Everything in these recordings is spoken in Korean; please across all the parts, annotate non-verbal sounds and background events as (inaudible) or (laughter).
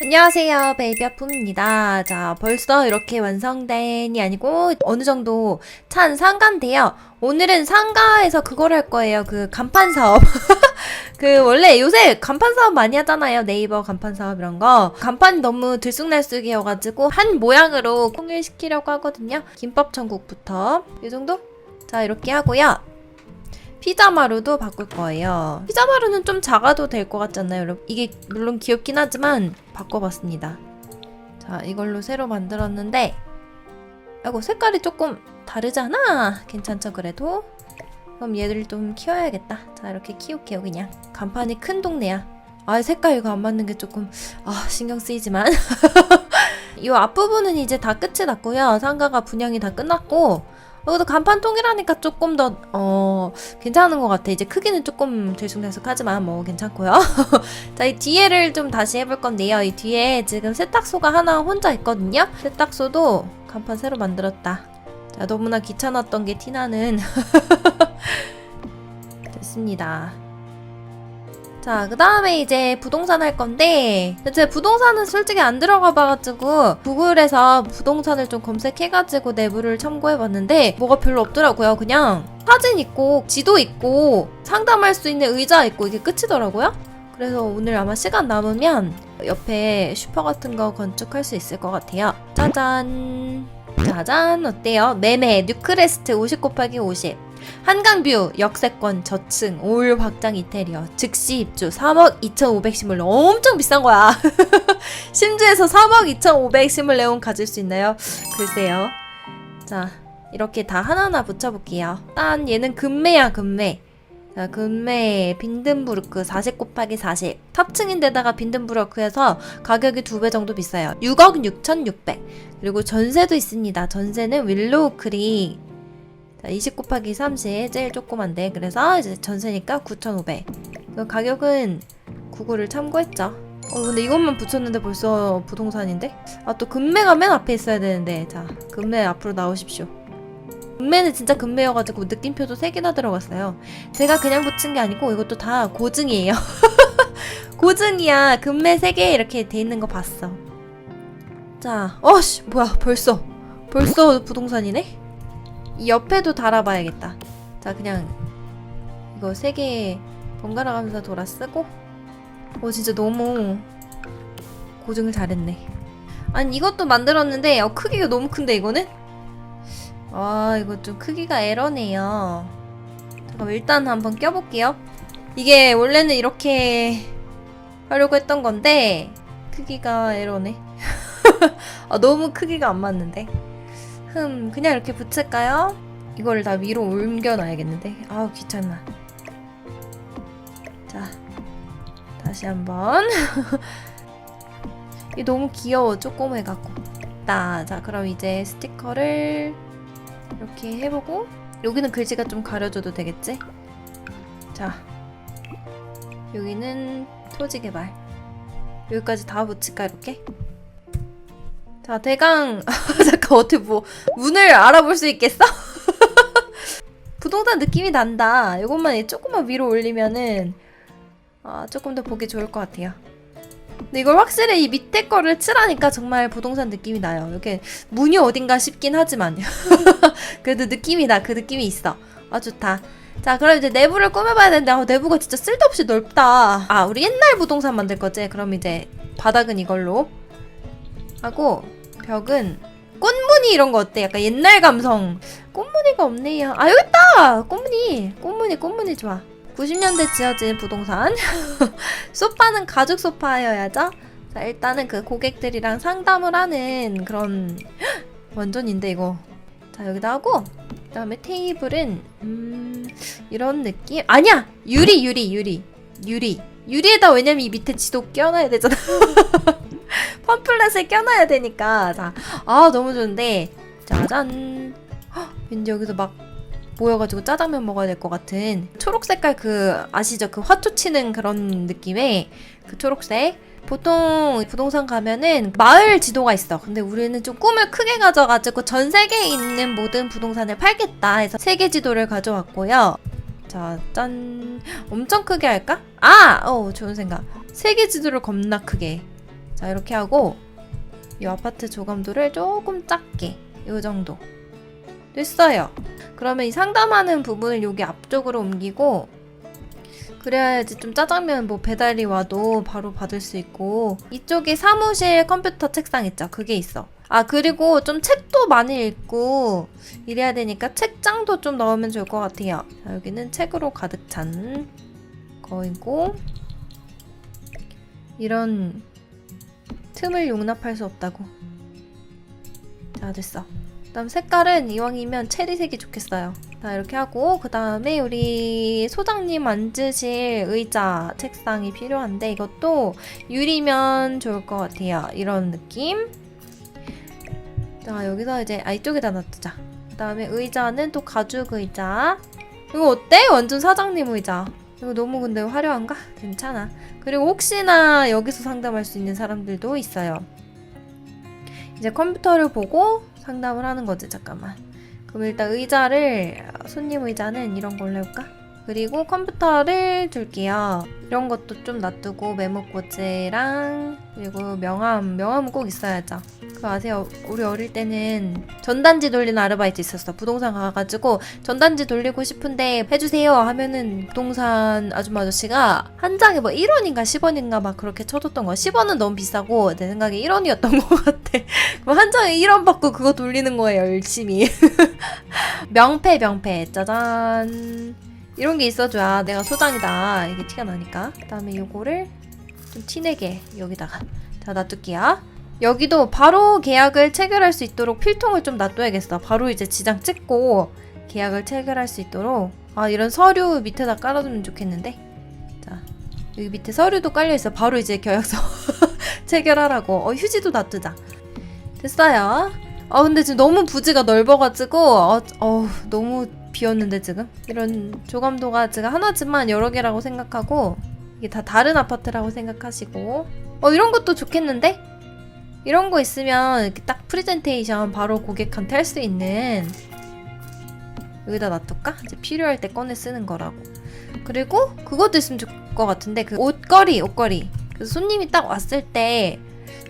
안녕하세요 베이비아품입니다. 자 벌써 이렇게 완성된이 아니고 어느 정도 찬 상가인데요. 오늘은 상가에서 그걸 할 거예요. 그 간판 사업. (laughs) 그 원래 요새 간판 사업 많이 하잖아요. 네이버 간판 사업 이런 거. 간판이 너무 들쑥날쑥이어가지고 한 모양으로 통일시키려고 하거든요. 김밥 천국부터. 이 정도? 자 이렇게 하고요 피자마루도 바꿀 거예요. 피자마루는 좀 작아도 될것 않나요, 여러분? 이게 물론 귀엽긴 하지만 바꿔봤습니다. 자, 이걸로 새로 만들었는데 아이고 색깔이 조금 다르잖아. 괜찮죠, 그래도? 그럼 얘를 좀 키워야겠다. 자, 이렇게 키울게요, 그냥. 간판이 큰 동네야. 아, 색깔 이거 안 맞는 게 조금 아, 신경 쓰이지만 (laughs) 이 앞부분은 이제 다 끝이 났고요. 상가가 분양이 다 끝났고 여기도 간판 통일하니까 조금 더, 어, 괜찮은 것 같아. 이제 크기는 조금 들쑥날쑥하지만 뭐 괜찮고요. (laughs) 자, 이 뒤에를 좀 다시 해볼 건데요. 이 뒤에 지금 세탁소가 하나 혼자 있거든요. 세탁소도 간판 새로 만들었다. 자, 너무나 귀찮았던 게 티나는. (laughs) 됐습니다. 자, 그 다음에 이제 부동산 할 건데, 제 부동산은 솔직히 안 들어가 봐가지고, 구글에서 부동산을 좀 검색해가지고 내부를 참고해봤는데, 뭐가 별로 없더라고요. 그냥 사진 있고, 지도 있고, 상담할 수 있는 의자 있고, 이게 끝이더라고요. 그래서 오늘 아마 시간 남으면 옆에 슈퍼 같은 거 건축할 수 있을 것 같아요. 짜잔. 짜잔. 어때요? 매매, 뉴크레스트 50 곱하기 50. 한강뷰, 역세권, 저층, 올 확장 이태리어, 즉시 입주, 3억 2,500심을 엄청 비싼 거야. 심주에서 3억 2,500심을 내온 가질 수 있나요? 글쎄요. 자, 이렇게 다 하나하나 붙여볼게요. 딴 얘는 금매야, 금매. 자, 금매 빈든부르크 40 곱하기 40. 탑층인데다가 빈든부르크에서 가격이 두 배 정도 비싸요. 6억 6,600. 그리고 전세도 있습니다. 전세는 윌로우 크릭 자, 20 곱하기 30 제일 조그만데 그래서 이제 전세니까 9,500. 그 가격은 구글을 참고했죠. 어 근데 이것만 붙였는데 벌써 부동산인데? 아 또 금매가 맨 앞에 있어야 되는데 자 금매 앞으로 나오십시오. 금매는 진짜 금매여가지고 느낌표도 3개나 들어갔어요. 제가 그냥 붙인 게 아니고 이것도 다 고증이에요. (laughs) 고증이야. 금매 3개 이렇게 돼 있는 거 봤어. 자, 어씨 뭐야 벌써 벌써 부동산이네? 이 옆에도 달아봐야겠다. 자, 그냥 이거 세 개 번갈아 가면서 돌아 쓰고. 어, 진짜 너무 고증을 잘했네. 아니, 이것도 만들었는데, 어, 크기가 너무 큰데, 이거는? 아, 이거 좀 크기가 에러네요. 잠깐 일단 한번 껴볼게요. 이게 원래는 이렇게 하려고 했던 건데, 크기가 에러네. (laughs) 아, 너무 크기가 안 맞는데. 흠, 그냥 이렇게 붙일까요? 이걸 다 위로 옮겨놔야겠는데. 아우, 귀찮아. 자, 다시 한번. (laughs) 이 너무 귀여워, 조그매갖고. 다, 자, 그럼 이제 스티커를 이렇게 해보고, 여기는 글씨가 좀 가려줘도 되겠지? 자, 여기는 토지 개발. 여기까지 다 붙일까, 이렇게? 자, 대강, (laughs) 잠깐, 어떻게 뭐, 문을 알아볼 수 있겠어? (laughs) 부동산 느낌이 난다. 이것만 조금만 위로 올리면은, 아, 조금 더 보기 좋을 것 같아요. 근데 이걸 확실히 이 밑에 거를 칠하니까 정말 부동산 느낌이 나요. 이렇게 문이 어딘가 싶긴 하지만. (laughs) 그래도 느낌이 나, 그 느낌이 있어. 아, 좋다. 자, 그럼 이제 내부를 꾸며봐야 되는데, 아, 내부가 진짜 쓸데없이 넓다. 아, 우리 옛날 부동산 만들 거지? 그럼 이제 바닥은 이걸로 하고, 벽은 꽃무늬 이런 거 어때? 약간 옛날 감성. 꽃무늬가 없네요. 아 여기 있다. 꽃무늬. 꽃무늬 꽃무늬 좋아. 90년대 지어진 부동산. (laughs) 소파는 가죽 소파여야죠. 자 일단은 그 고객들이랑 상담을 하는 그런 (gasps) 완전인데 이거. 자 여기다 하고 그다음에 테이블은 음 이런 느낌 아니야 유리 유리 유리 유리 유리에다 왜냐면 이 밑에 지도 껴놔야 되잖아. (laughs) 팜플렛을 껴놔야 되니까 자, 아 너무 좋은데 짜잔 헉, 왠지 여기서 막 모여가지고 짜장면 먹어야 될 것 같은 초록 색깔 그 아시죠 그 화초 치는 그런 느낌의 그 초록색 보통 부동산 가면은 마을 지도가 있어. 근데 우리는 좀 꿈을 크게 가져가지고 전 세계에 있는 모든 부동산을 팔겠다 해서 세계 지도를 가져왔고요. 자, 짠. 엄청 크게 할까? 아! 어, 좋은 생각. 세계 지도를 겁나 크게. 자 이렇게 하고 이 아파트 조감도를 조금 작게 이 정도 됐어요. 그러면 이 상담하는 부분을 여기 앞쪽으로 옮기고 그래야지 좀 짜장면 뭐 배달이 와도 바로 받을 수 있고 이쪽에 사무실 컴퓨터 책상 있죠? 그게 있어. 아 그리고 좀 책도 많이 읽고 이래야 되니까 책장도 좀 넣으면 좋을 것 같아요. 자 여기는 책으로 가득 찬 거이고 이런 틈을 용납할 수 없다고. 자 됐어. 그 다음 색깔은 이왕이면 체리색이 좋겠어요. 자 이렇게 하고 그 다음에 우리 소장님 앉으실 의자 책상이 필요한데 이것도 유리면 좋을 것 같아요. 이런 느낌. 자 여기서 이제 아 이쪽에다 놔두자. 그 다음에 의자는 또 가죽 의자. 이거 어때? 완전 사장님 의자 이거 너무 근데 화려한가? 괜찮아 그리고 혹시나 여기서 상담할 수 있는 사람들도 있어요 이제 컴퓨터를 보고 상담을 하는 거지 잠깐만 그럼 일단 의자를 손님 의자는 이런 걸로 해볼까? 그리고 컴퓨터를 둘게요. 이런 것도 좀 놔두고 메모꽂이랑 그리고 명함 명함은 꼭 있어야죠. 그거 아세요? 우리 어릴 때는 전단지 돌리는 아르바이트 있었어. 부동산 가가지고 전단지 돌리고 싶은데 해주세요 하면은 부동산 아줌마 아저씨가 한 장에 뭐 1원인가 10원인가 막 그렇게 쳐줬던 거야. 10원은 너무 비싸고 내 생각에 1원이었던 것 같아. (laughs) 그럼 한 장에 1원 받고 그거 돌리는 거예요 열심히. (laughs) 명패 명패 짜잔 이런 게 있어줘야 내가 소장이다. 이게 티가 나니까. 그 다음에 요거를 좀 티내게 여기다가 자 놔둘게요. 여기도 바로 계약을 체결할 수 있도록 필통을 좀 놔둬야겠어. 바로 이제 지장 찍고 계약을 체결할 수 있도록. 아 이런 서류 밑에다 깔아두면 좋겠는데? 자 여기 밑에 서류도 깔려있어. 바로 이제 계약서 (laughs) 체결하라고. 어 휴지도 놔두자. 됐어요. 아 근데 지금 너무 부지가 넓어가지고 어, 어 너무 비었는데 지금? 이런 조감도가 지금 하나지만 여러 개라고 생각하고 이게 다 다른 아파트라고 생각하시고. 어 이런 것도 좋겠는데? 이런 거 있으면 이렇게 딱 프레젠테이션 바로 고객한테 할 수 있는 여기다 놔둘까? 이제 필요할 때 꺼내 쓰는 거라고. 그리고 그것도 있으면 좋을 것 같은데 그 옷걸이 옷걸이. 그래서 손님이 딱 왔을 때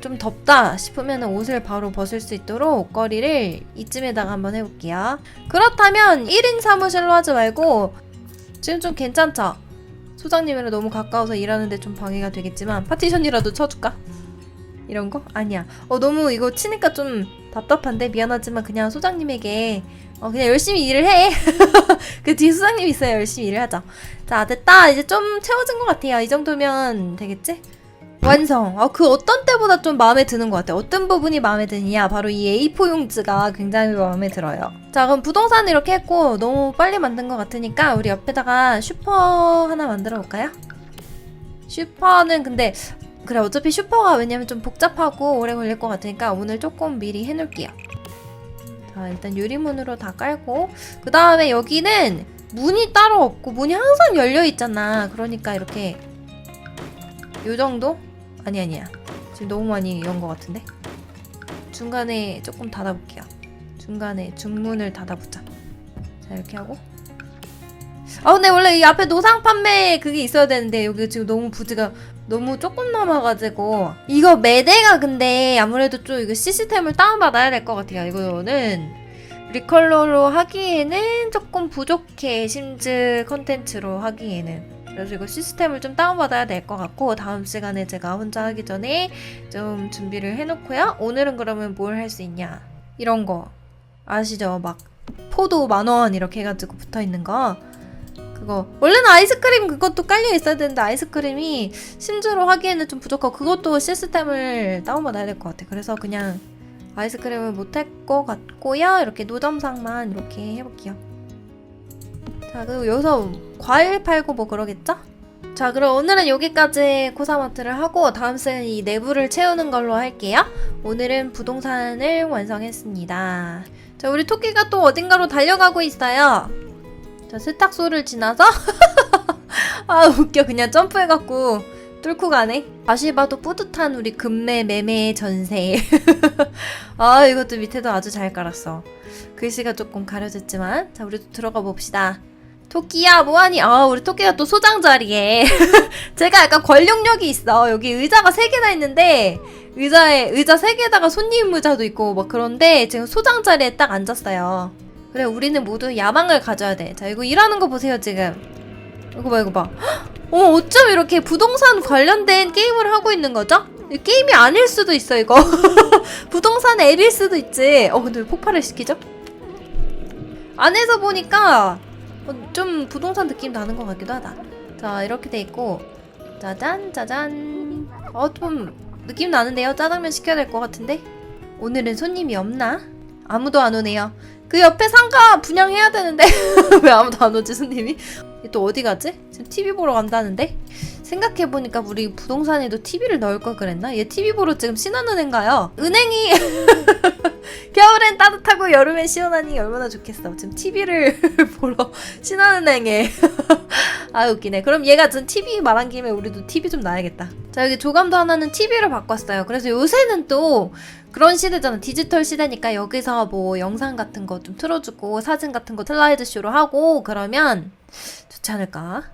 좀 덥다 싶으면 옷을 바로 벗을 수 있도록 옷걸이를 이쯤에다가 한번 해볼게요. 그렇다면 1인 사무실로 하지 말고 지금 좀 괜찮죠? 소장님이랑 너무 가까워서 일하는데 좀 방해가 되겠지만 파티션이라도 쳐줄까? 이런 거? 아니야. 어 너무 이거 치니까 좀 답답한데 미안하지만 그냥 소장님에게 어 그냥 열심히 일을 해. (laughs) 그 뒤에 소장님 있어요. 열심히 일을 하자. 자 됐다. 이제 좀 채워진 것 같아요. 이 정도면 되겠지? 완성. 아, 그 어떤 때보다 좀 마음에 드는 것 같아요. 어떤 부분이 마음에 드냐? 바로 이 A4 용지가 굉장히 마음에 들어요. 자, 그럼 부동산 이렇게 했고 너무 빨리 만든 것 같으니까 우리 옆에다가 슈퍼 하나 만들어 볼까요? 슈퍼는 근데 그래 어차피 슈퍼가 왜냐면 좀 복잡하고 오래 걸릴 것 같으니까 오늘 조금 미리 해놓을게요. 자, 일단 유리문으로 다 깔고 그 다음에 여기는 문이 따로 없고 문이 항상 열려 있잖아. 그러니까 이렇게 요 정도? 아니 아니야. 지금 너무 많이 연 것 같은데. 중간에 조금 닫아볼게요. 중간에 중문을 닫아보자. 자 이렇게 하고. 아 근데 원래 이 앞에 노상 판매 그게 있어야 되는데 여기 지금 너무 부지가 너무 조금 남아가지고 이거 매대가 근데 아무래도 좀 이거 시스템을 다운받아야 될 것 같아요. 이거는 리컬러로 하기에는 조금 부족해 심즈 컨텐츠로 하기에는 그래서 이거 시스템을 좀 다운받아야 될 것 같고 다음 시간에 제가 혼자 하기 전에 좀 준비를 해놓고요. 오늘은 그러면 뭘 할 수 있냐 이런 거 아시죠? 막 포도 만원 이렇게 해가지고 붙어 있는 거 그거 원래는 아이스크림 그것도 깔려 있어야 되는데 아이스크림이 심즈로 하기에는 좀 부족하고 그것도 시스템을 다운받아야 될 것 같아. 그래서 그냥 아이스크림을 못할 것 같고요. 이렇게 노점상만 이렇게 해볼게요. 자 그리고 여기서 과일 팔고 뭐 그러겠죠? 자 그럼 오늘은 여기까지 코사마트를 하고 다음 시간에 이 내부를 채우는 걸로 할게요. 오늘은 부동산을 완성했습니다. 자 우리 토끼가 또 어딘가로 달려가고 있어요. 자 세탁소를 지나서 (laughs) 아 웃겨 그냥 점프해갖고 뚫고 가네. 다시 봐도 뿌듯한 우리 금매 매매 전세. (laughs) 아 이것도 밑에도 아주 잘 깔았어. 글씨가 조금 가려졌지만 자 우리도 들어가 봅시다. 토끼야 뭐하니? 아 우리 토끼가 또 소장 자리에. (laughs) 제가 약간 권력력이 있어. 여기 의자가 세 개나 있는데 의자에 의자 세 개에다가 손님 의자도 있고 막 그런데 지금 소장 자리에 딱 앉았어요. 그래 우리는 모두 야망을 가져야 돼자 이거 일하는 거 보세요 지금. 이거 봐 이거 봐. (gasps) 어, 어쩜 이렇게 부동산 관련된 게임을 하고 있는 거죠? 이 게임이 아닐 수도 있어 이거. (laughs) 부동산 앱일 수도 있지. 어 근데 왜 폭발을 시키죠? 안에서 보니까 어, 좀 부동산 느낌 나는 것 같기도 하다 자 이렇게 돼 있고 짜잔 짜잔 어 좀 느낌 나는데요 짜장면 시켜야 될 것 같은데 오늘은 손님이 없나? 아무도 안 오네요 그 옆에 상가 분양해야 되는데 (laughs) 왜 아무도 안 오지 손님이? 얘또 어디 가지? 지금 TV 보러 간다는데? 생각해보니까 우리 부동산에도 TV를 넣을 걸 그랬나? 얘 TV 보러 지금 신한은행 가요. 은행이 (laughs) 여름엔 시원하니 얼마나 좋겠어. 지금 TV를 (laughs) 보러 신한은행에. (laughs) 아 웃기네. 그럼 얘가 지금 TV 말한 김에 우리도 TV 좀 놔야겠다. 자 여기 조감도 하나는 TV를 바꿨어요. 그래서 요새는 또 그런 시대잖아. 디지털 시대니까 여기서 뭐 영상 같은 거 좀 틀어주고 사진 같은 거 슬라이드 쇼로 하고 그러면 좋지 않을까?